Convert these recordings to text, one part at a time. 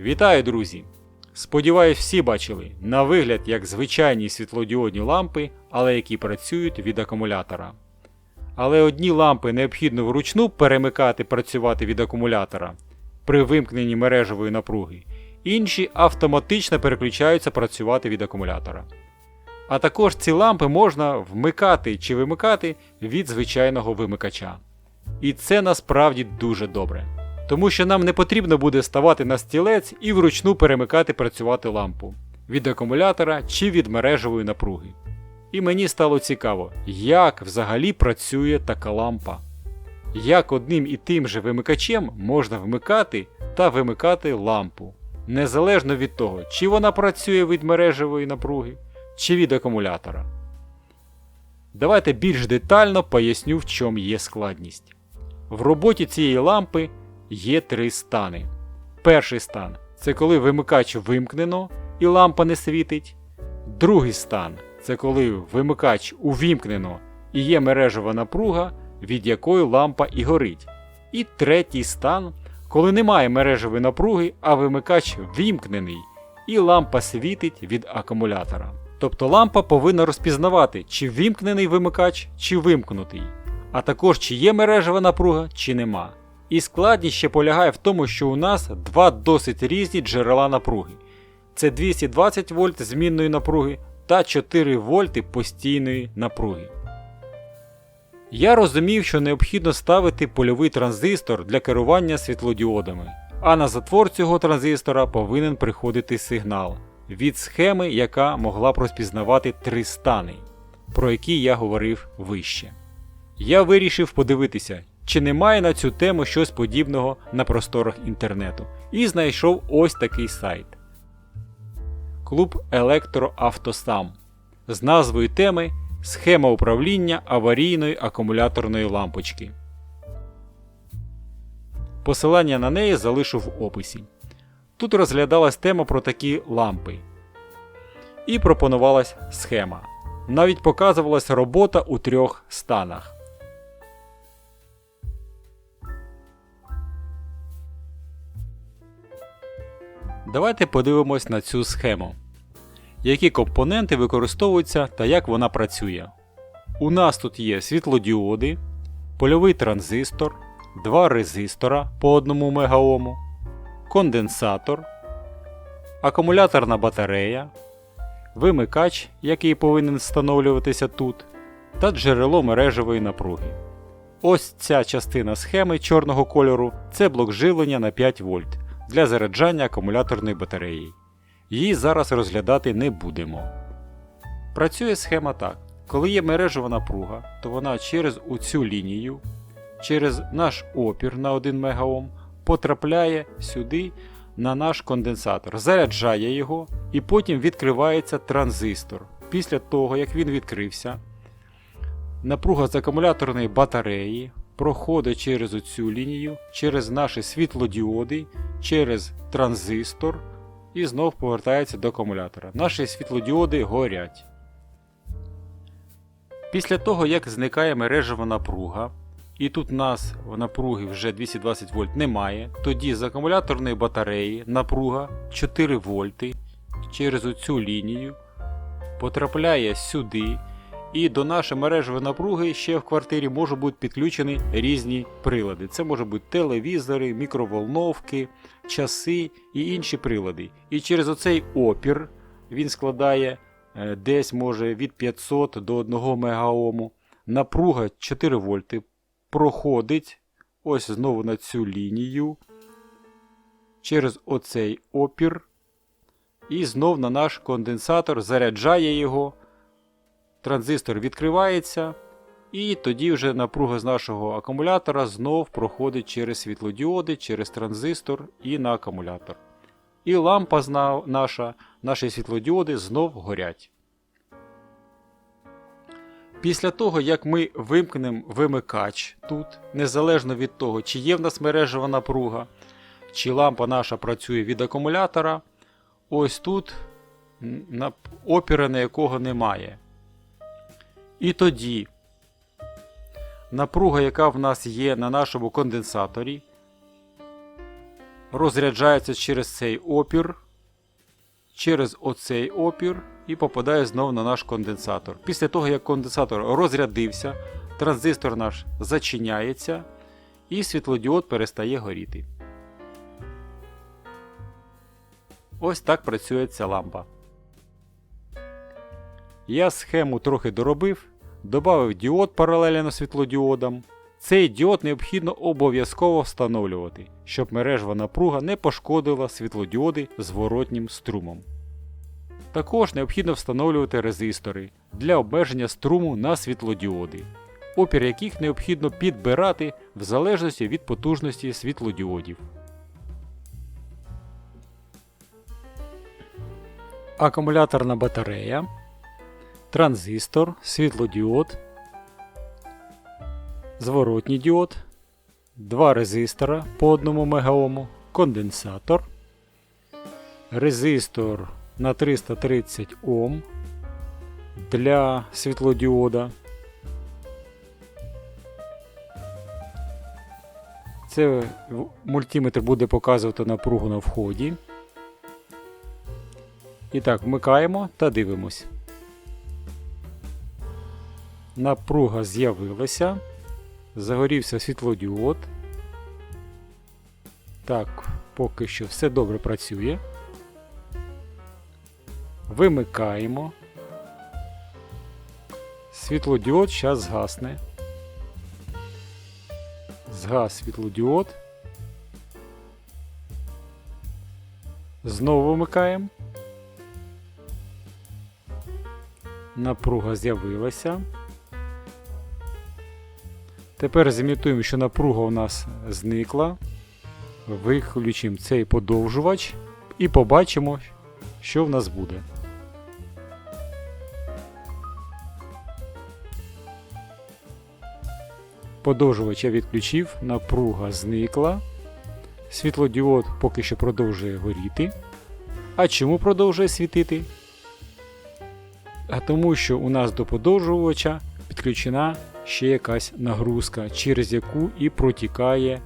Вітаю, друзі! Сподіваюсь, всі бачили на вигляд як звичайні світлодіодні лампи, але які працюють від акумулятора. Але одні лампи необхідно вручну перемикати працювати від акумулятора при вимкненні мережевої напруги, інші автоматично переключаються працювати від акумулятора. А також ці лампи можна вмикати чи вимикати від звичайного вимикача. І це насправді дуже добре. Тому що нам не потрібно буде ставати на стілець і вручну перемикати працювати лампу від акумулятора чи від мережевої напруги. І мені стало цікаво, як взагалі працює така лампа. Як одним і тим же вимикачем можна вмикати та вимикати лампу, незалежно від того, чи вона працює від мережевої напруги, чи від акумулятора. Давайте більш детально поясню, в чому є складність. В роботі цієї лампи є три стани. Перший стан це коли вимикач вимкнено і лампа не світить. Другий стан це коли вимикач увімкнено і є мережева напруга, від якої лампа і горить. І третій стан, коли немає мережевої напруги, а вимикач вімкнений, і лампа світить від акумулятора. Тобто лампа повинна розпізнавати, чи вімкнений вимикач, чи вимкнутий, а також чи є мережева напруга, чи нема. І складність ще полягає в тому, що у нас два досить різні джерела напруги. Це 220 вольт змінної напруги та 4 вольти постійної напруги. Я розумів, що необхідно ставити польовий транзистор для керування світлодіодами, а на затвор цього транзистора повинен приходити сигнал від схеми, яка могла б розпізнавати три стани, про які я говорив вище. Я вирішив подивитися, чи немає на цю тему щось подібного на просторах інтернету, і знайшов ось такий сайт. Клуб Електроавтосам з назвою теми Схема управління аварійної акумуляторної лампочки. Посилання на неї залишу в описі. Тут розглядалась тема про такі лампи. І пропонувалась схема. Навіть показувалась робота у трьох станах. Давайте подивимось на цю схему. Які компоненти використовуються та як вона працює. У нас тут є світлодіоди, польовий транзистор, два резистора по 1 мегаому, конденсатор, акумуляторна батарея, вимикач, який повинен встановлюватися тут, та джерело мережевої напруги. Ось ця частина схеми чорного кольору це блок живлення на 5 вольт для заряджання акумуляторної батареї. Її зараз розглядати не будемо. Працює схема так. Коли є мережева напруга, то вона через оцю лінію, через наш опір на 1 МОм потрапляє сюди на наш конденсатор, заряджає його і потім відкривається транзистор. Після того, як він відкрився, напруга з акумуляторної батареї проходить через оцю лінію, через наші світлодіоди, через транзистор і знов повертається до акумулятора. Наші світлодіоди горять. Після того, як зникає мережева напруга, і тут у нас в напруги вже 220 вольт немає, тоді з акумуляторної батареї напруга 4 вольти через оцю лінію потрапляє сюди. І до нашої мережевої напруги ще в квартирі можуть бути підключені різні прилади. Це можуть бути телевізори, мікроволновки, часи і інші прилади. І через оцей опір він складає е, десь може від 500 до 1 мегаому. Напруга 4 вольти проходить ось знову на цю лінію через оцей опір. І знов на наш конденсатор заряджає його. Транзистор відкривається, і тоді вже напруга з нашого акумулятора знов проходить через світлодіоди, через транзистор і на акумулятор. І лампа наша, наші світлодіоди знов горять. Після того, як ми вимкнемо вимикач тут, незалежно від того, чи є в нас мережева напруга, чи лампа наша працює від акумулятора, ось тут опіра на якого немає. І тоді напруга, яка в нас є на нашому конденсаторі, розряджається через цей опір, через оцей опір і попадає знову на наш конденсатор. Після того, як конденсатор розрядився, транзистор наш зачиняється і світлодіод перестає горіти. Ось так працює ця лампа. Я схему трохи доробив, додав діод паралельно світлодіодам. Цей діод необхідно обов'язково встановлювати, щоб мережева напруга не пошкодила світлодіоди зворотнім струмом. Також необхідно встановлювати резистори для обмеження струму на світлодіоди, опір яких необхідно підбирати в залежності від потужності світлодіодів. Акумуляторна батарея, транзистор, світлодіод, зворотній діод, два резистора по 1 мегаому, конденсатор, резистор на 330 Ом для світлодіода. Це мультиметр буде показувати напругу на вході. І так, вмикаємо та дивимось. Напруга з'явилася. Загорівся світлодіод. Так, поки що все добре працює. Вимикаємо. Світлодіод зараз згасне. Згас світлодіод. Знову вимикаємо. Напруга з'явилася. Тепер зімітуємо, що напруга у нас зникла. Виключимо цей подовжувач і побачимо, що в нас буде. Подовжувач я відключив, напруга зникла. Світлодіод поки що продовжує горіти. А чому продовжує світити? А тому, що у нас до подовжувача підключена ще якась нагрузка, через яку і протікає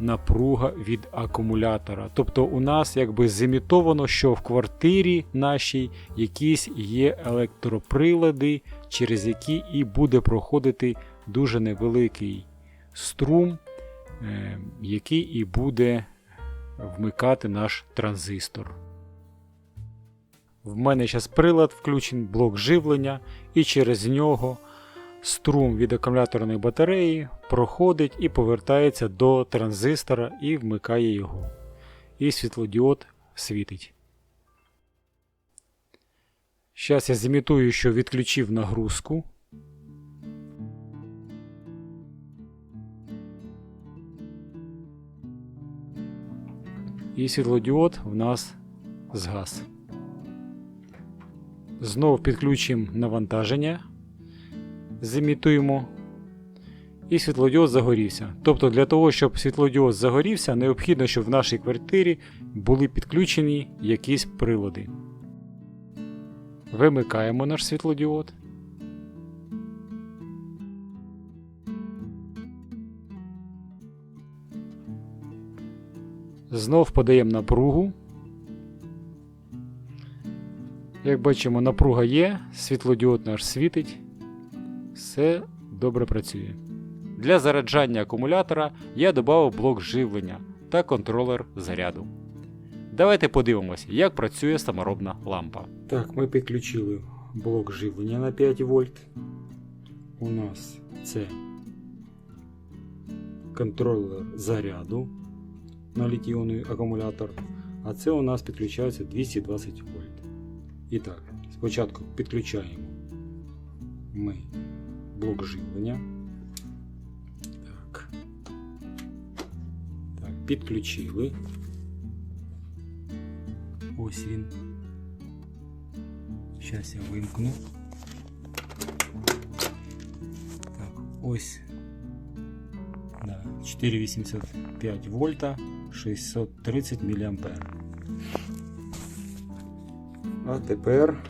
напруга від акумулятора. Тобто у нас якби зімітовано, що в квартирі нашій якісь є електроприлади, через які і буде проходити дуже невеликий струм, е, який і буде вмикати наш транзистор. В мене зараз прилад включений, блок живлення, і через нього струм від акумуляторної батареї проходить і повертається до транзистора і вмикає його. І світлодіод світить. Зараз я зімітую, що відключив нагрузку. І світлодіод в нас згас. Знову підключимо навантаження, зімітуємо, і світлодіод загорівся. Тобто, для того, щоб світлодіод загорівся, необхідно, щоб в нашій квартирі були підключені якісь прилади. Вимикаємо наш світлодіод. Знов подаємо напругу. Як бачимо, напруга є, світлодіод наш світить. Все добре працює. Для заряджання акумулятора я додав блок живлення та контролер заряду. Давайте подивимося, як працює саморобна лампа. Так, ми підключили блок живлення на 5 вольт. У нас це контролер заряду на літіонний акумулятор. А це у нас підключається 220 вольт. І так, спочатку підключаємо ми блок живлення. Так. Так, підключили. Ось. Зараз я вимкну. Так, ось. Да, 4,85 вольта, 630 мА. А тепер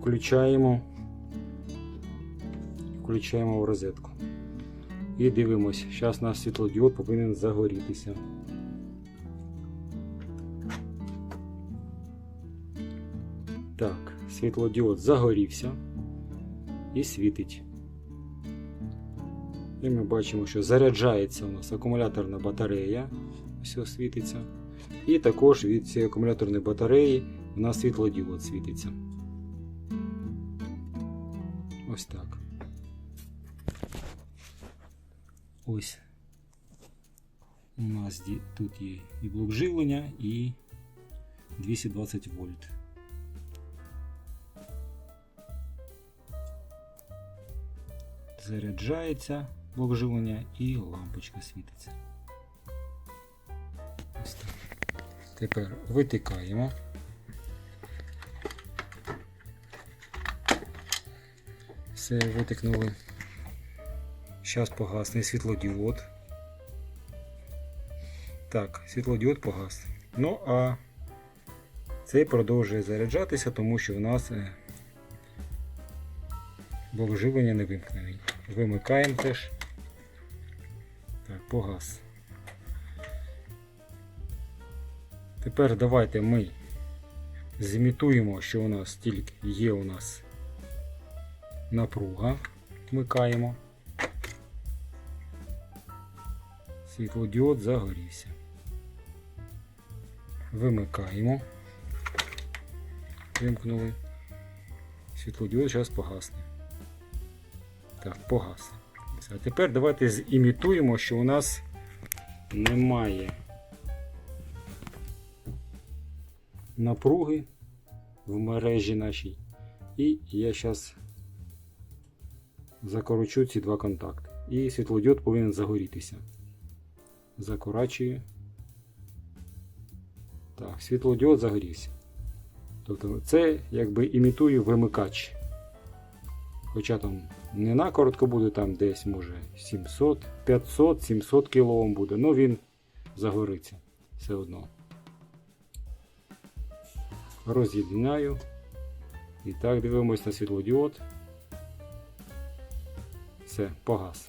включаємо, включаємо в розетку. І дивимось, зараз наш світлодіод повинен загорітися. Так, світлодіод загорівся і світить. І ми бачимо, що заряджається у нас акумуляторна батарея. Ось світиться. І також від цієї акумуляторної батареї у нас світлодіод світиться. Ось так. Ось. У нас тут є і блок живлення, і 220 вольт. Заряджається блок живлення і лампочка світиться. Ось так. Тепер витикаємо. Все, витикнули. Зараз погасне світлодіод. Так, світлодіод погас. Ну а цей продовжує заряджатися, тому що в нас е, блок живлення не вимкнений. Вимикаємо теж. Так, погас. Тепер давайте ми зімітуємо, що у нас тільки є у нас напруга. Вмикаємо. Світлодіод загорівся. Вимикаємо. Вимкнули. Світлодіод зараз погасне. Так, погас. А тепер давайте зімітуємо, що у нас немає напруги в мережі нашій. І я зараз закорочу ці два контакти. І світлодіод повинен загорітися. Закорачую. Так, світлодіод загорівся. Тобто це якби імітує вимикач. Хоча там не на коротко буде, там десь може 700, 500, 700 кОм буде, але він загориться все одно. Роз'єдняю. І так дивимось на світлодіод. Все, погас.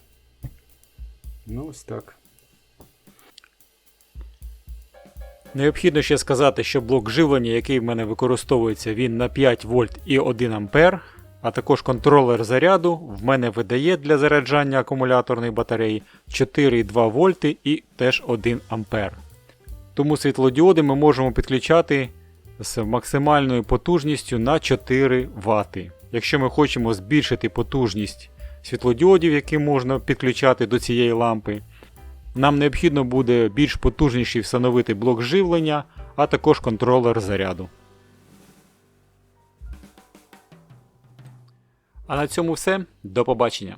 Ну ось так. Необхідно ще сказати, що блок живлення, який в мене використовується, він на 5 вольт і 1 ампер, а також контролер заряду в мене видає для заряджання акумуляторної батареї 4,2 вольти і теж 1 ампер. Тому світлодіоди ми можемо підключати з максимальною потужністю на 4 Вт. Якщо ми хочемо збільшити потужність світлодіодів, які можна підключати до цієї лампи, нам необхідно буде більш потужніший встановити блок живлення, а також контролер заряду. А на цьому все. До побачення.